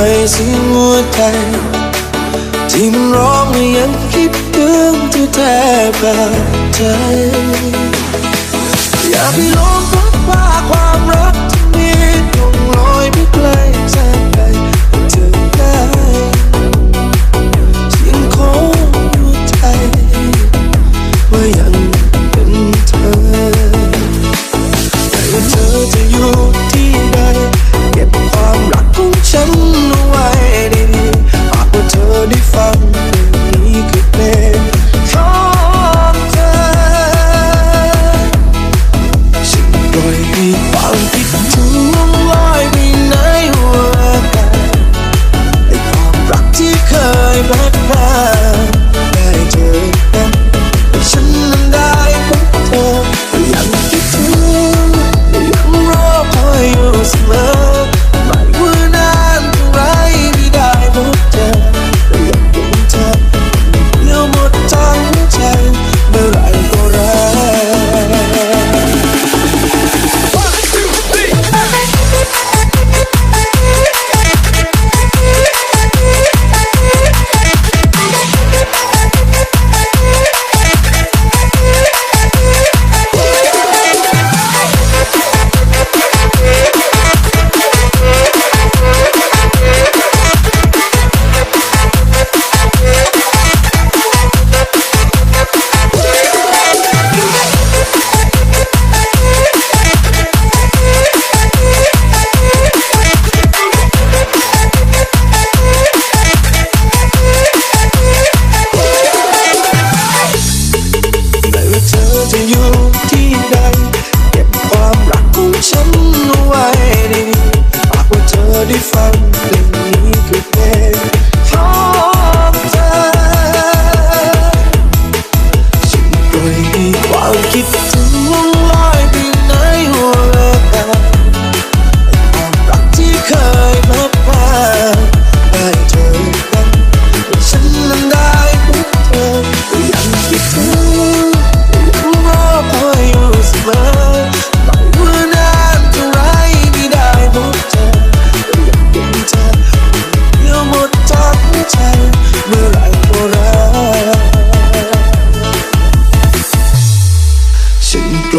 ไม่สิหัวใจที่มันร้องให้ยังคิดถึงเธอแทบขาดใจอยากให้ล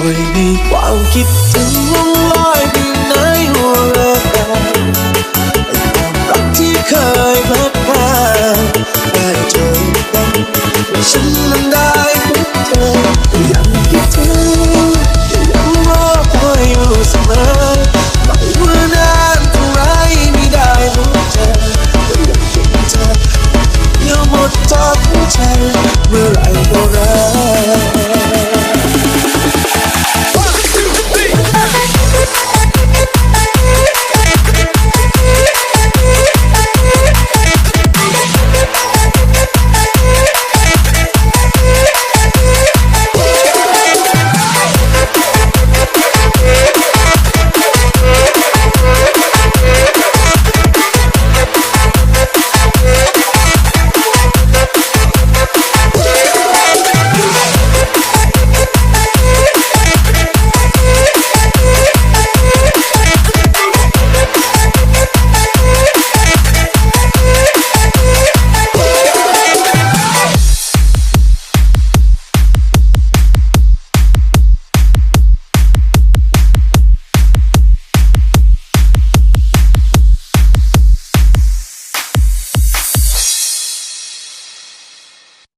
rồi đi. Qua kiếp tương lai